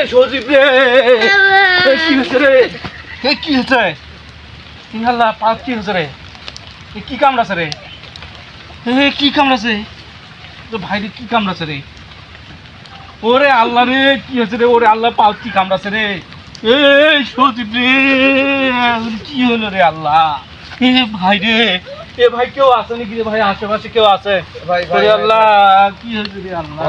রে সজীব রে। এ কি হচ্ছে রে? এ কি হচ্ছে আল্লাহ পাপ কি হচ্ছে রে? এ কি কামড়াছে রে? এ কি কামড়াছে তো ভাইরে কি কামড়াছে রে? ওরে আল্লাহ রে কি হচ্ছে রে? ওরে আল্লাহ পাপ কি কামড়াছে রে? এ সজীব রে কি হলো রে আল্লাহ? এ ভাই রে এ ভাই কেউ আছে নাকি রে ভাই? আশেপাশে কেউ আছে? ভাই আল্লাহ কি হয়েছে রে আল্লাহ?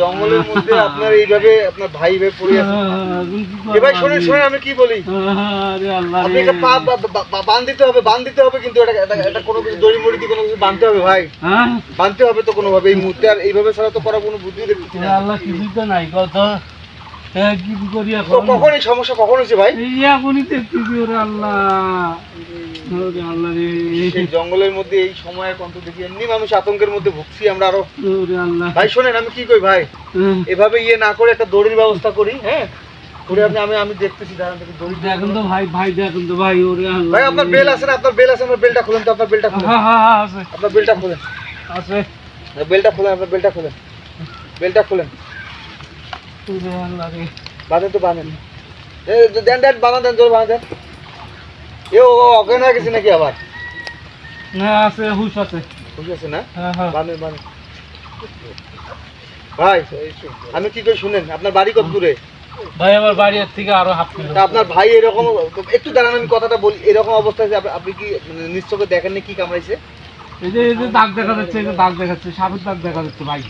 জঙ্গলের মধ্যে আপনার এইভাবে আপনার ভাই ভাই পড়ে আছে। এখন কি এ ভাই করব শোনেন আমি? কি বলি? আপনি একটা পা দিতে হবে দিতে হবে কিন্তু এটা কোনো কিছু দড়ি মড়ি দিয়ে কোনো কিছু বাঁধতে হবে ভাই। হ্যাঁ? বাঁধতে হবে তো কোনোভাবে এই মুহূর্তে আর এইভাবে ছাড়া তো করার কোনো বুদ্ধি দেখছি আল্লাহ কিছুই তো নাই কত হ্যাঁ কি করি এখন? কখন এই সমস্যা কখন হয়েছে ভাই? এই এখনই দেখতেছি ওরে আল্লাহ। ওরে আল্লাহ রে। সেই জঙ্গলের মধ্যে এই সময়ের কন্ত দেখি এমনি মানুষ আতঙ্কের মধ্যে ভুগছি আমরা আরও। ওরে আল্লাহ। ভাই শোনেন আমি কি কই ভাই? হ্যাঁ। এভাবে ইয়ে না করে একটা দড়ির ব্যবস্থা করি হ্যাঁ? করে আপনি আমি আমি দেখতেছি দাঁড়ান দেখি দড়ি দেখুন তো ভাই ভাই দেখুন তো ভাই ওরে আল্লাহ। ভাই আপনার বেল আছে না? আপনার বেল আছে আমার বেলটা খুলেন তো আপনার বেলটা খুলেন। হ্যাঁ আছে। আপনার বেলটা খুলেন। আছে। বেলটা খুলেন আপনার বেলটা খুলেন। বেলটা খুলেন। বাঁধেন তো বাঁধেন। এ, দেন দেন বাঁধা দেন জোর বাঁধা দেন এ ও অজ্ঞান হয়ে গেছে নাকি আবার? না আছে হুশ আছে। বুঝে আছে না? হ্যাঁ হ্যাঁ। বাঁধেন বাঁধেন। ভাই আমি কি করি শুনেন? আপনার বাড়ি কত দূরে? ভাই আমার বাড়ির থেকে আরও হাফ কিলো তা আপনার ভাই এরকম একটু দাঁড়ান আমি কথাটা বলি। এরকম অবস্থায় আপনি- কি নিশ্চয় নিশ্চয়ই দেখেননি কি কামড়াইছে? এই যে এই যে দাগ দেখা যাচ্ছে এই যে দাগ দেখাচ্ছে সাপের দাগ দেখা যাচ্ছে ভাই।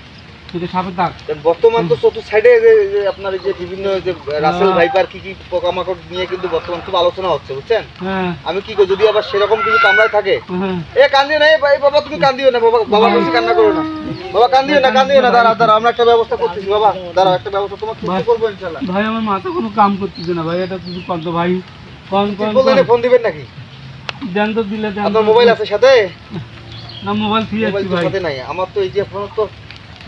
এই সাপের দাগ? বর্তমান তো চতুর্থ সাইডে যে আপনার যে বিভিন্ন যে রাসেল ভাইপার কি কি পোকামাকড় নিয়ে কিন্তু বর্তমান খুব আলোচনা হচ্ছে বুঝছেন? হ্যাঁ। আমি কি যদি আবার সেরকম কিছু কামড়ায় থাকে হ্যাঁ। এ কান্দিও না ভাই বাবা তুমি কান্দিও না বাবা কান্না করো না। বাবা কান্দিও না কান্দিও না দাঁড়া দাঁড়া আমরা একটা ব্যবস্থা করতেছি বাবা দাঁড়া একটা ব্যবস্থা তোমার সুস্থ করব ইনশাল্লাহ ভাই আমার মাথা কোনো কাম করতেছে না ভাই এটা কিছু ভাই? কোন কোন ফোন দিবেন নাকি? দেন তো দিলে দেন আপনার মোবাইল আছে সাথে? না মোবাইল ফ্রি আছে ভাই। সাথে নাই আমার তো এই যে ফোন তো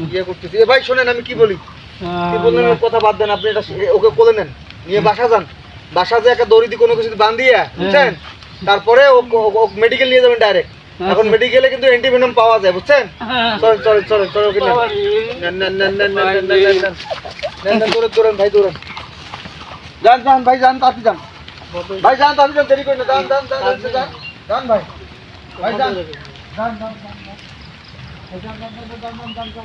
ইয়ে করতেছি এ ভাই শোনেন আমি কি বলি কি বললেন ওর কথা বাদ দেন আপনি এটা ওকে কোলে নেন নিয়ে বাসা যান বাসা যে একটা দড়ি দিয়ে কোনো কিছু বান্ধিয়ে বুঝছেন তারপরে ও মেডিকেল নিয়ে যাবেন ডাইরেক্ট এখন মেডিকেলে কিন্তু অ্যান্টিভেনম পাওয়া যায় বুঝছেন হ্যাঁ। চলেন চলেন চলেন চলেন ওকে নেন রে। নেন নেন নেন নেন নেন নেন নেন নেন নেন নেন দৌড়েন দৌড়েন ভাই দৌড়েন যান যান ভাই যান তাড়াতাড়ি যান ভাই যান দেরি করেন না যান যান যান যান, যান ভাই ভাই যান, যান, যান, যান, যান, যান, যান।